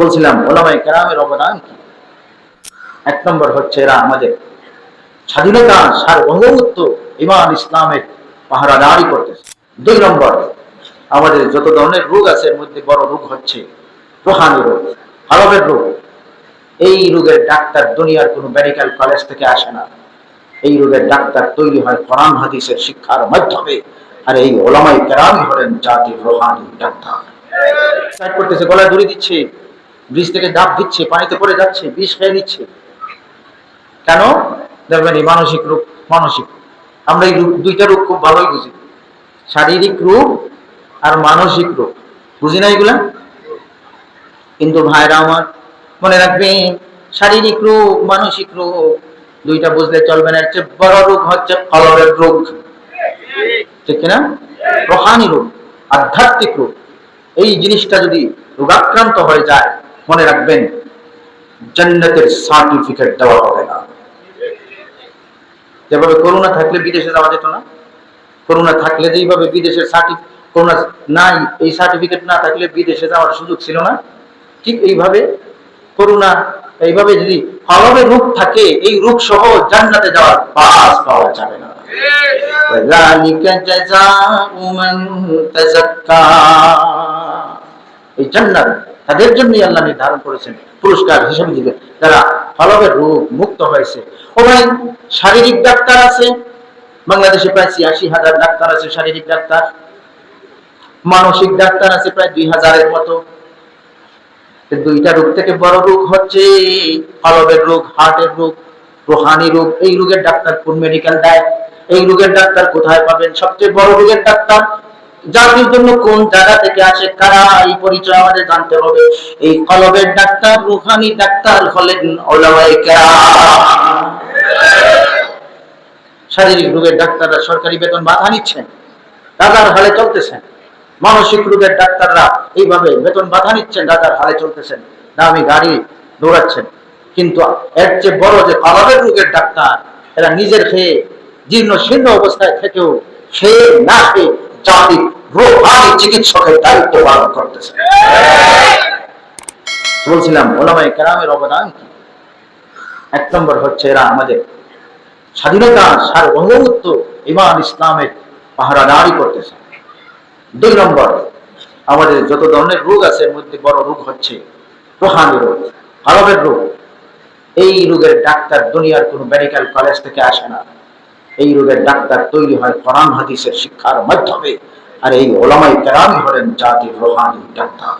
বলছিলাম ওলামাই কেরামের অবদান কি? এক নম্বর হচ্ছে এরা আমাদের স্বাধীনতা সার্বভৌমত্ব ইমান ইসলামের পাহারাদারি করতেছে। দুই নম্বর, আমাদের যত ধরনের রোগ আছে, এর মধ্যে বড় রোগ হচ্ছে রোহানি রোগ হালবের রোগ। এই রোগের ডাক্তার দুনিয়ার কোনো মেডিকেল কলেজ থেকে আসে না। এই রোগের ডাক্তার তৈরি হয় কোরআন, হাদিসের শিক্ষার মাধ্যমে। আর এই ওলামাই কেরামি হলেন জাতির রোহানি ডাক্তার। করতেছে, গলায় দড়ি দিচ্ছে। ব্রিজ থেকে ডাব দিচ্ছে, পানিতে পড়ে যাচ্ছে বিষ খেয়ে নিচ্ছে। কেন? দেখবেন এই মানসিক রোগ, মানসিক। আমরা এই রোগ- দুইটা রোগ খুব ভালোই বুঝি। শারীরিক রোগ আর মানসিক রোগ। বুঝি না এগুলা? কিন্তু ভাইরা আমার, মনে রাখবেন শারীরিক রোগ, মানসিক রোগ, দুইটা বুঝলে চলবে না। চেয়ে বড় রোগ হচ্ছে কলবের রোগ। ঠিক কিনা? রোহানি রোগ, আধ্যাত্মিক রোগ। এই জিনিসটা যদি রোগাক্রান্ত হয়ে যায় মনে রাখবেন, জান্নাতের সার্টিফিকেট দেওয়া হবে না। যেভাবে করোনা থাকলে বিদেশে যাওয়া যেত না, করোনা থাকলে যেইভাবে বিদেশের সার্টিফিকেট করোনা নাই, এই সার্টিফিকেট না থাকলে বিদেশে যাওয়ার সুযোগ ছিল না। ঠিক এইভাবে করোনা, এইভাবে যদি ফলবে রূপ থাকে, এই রূপ সহ জান্নাতে যাওয়ার পাস পাওয়া যাবে না। এই জান্নাত তাদের জন্যই আল্লাহ নির্ধারণ করেছেন পুরস্কার হিসেবে দিবে যারা ফলবের রোগ মুক্ত হয়েছে। ও ভাই শারীরিক ডাক্তার আছে। বাংলাদেশে প্রায় ছিয়াশি হাজার ডাক্তার আছে, শারীরিক ডাক্তার। মানসিক ডাক্তার আছে প্রায় দুই হাজারের মতো। দুইটা রোগ থেকে বড় রোগ হচ্ছে ফলবের রোগ, হার্টের রোগ, রোহানি রোগ। এই রোগের ডাক্তার কোন মেডিকেল দেয়? এই রোগের ডাক্তার কোথায় পাবেন? সবচেয়ে বড় রোগের ডাক্তার জাতির জন্য কোন জায়গা থেকে আসে, কারা এই পরিচয় আমাদের জানতে হবে? এই কলবের ডাক্তার, রুহানি ডাক্তার হলেন শারীরিক রোগের ডাক্তাররা সরকারি বেতন বাধা নিচ্ছেন রাজার হালে চলতেছেন। মানসিক রোগের ডাক্তাররা এইভাবে বেতন বাধা নিচ্ছেন রাজার হালে চলতেছেন। দামি গাড়ি দৌড়াচ্ছেন। কিন্তু এর চেয়ে বড় যে কলবের রোগের ডাক্তার, এরা নিজের খেয়ে জীর্ণ শীর্ণ অবস্থায় থেকেও খেয়ে না খেয়ে জাতির রোহানি চিকিৎসকের দায়িত্ব পালন করতেছে। বলছিলাম ওলামাই কেরামের অবদান কি? এক নম্বর হচ্ছে এরা আমাদের স্বাধীনতা, সার্বভৌমত্ব, ইমান, ইসলামের পাহারাদারি করতেছে। দুই নম্বর, আমাদের যত ধরনের রোগ আছে, এর মধ্যে বড় রোগ হচ্ছে রোহানি রোগ হালবের রোগ। এই রোগের ডাক্তার দুনিয়ার কোনো মেডিকেল কলেজ থেকে আসে না। এই রোগের ডাক্তার তৈরি হয় কোরআন, হাদিসের শিক্ষার মাধ্যমে। আর এই ওলামাই কেরামি হলেন জাতির রোহানি ডাক্তার।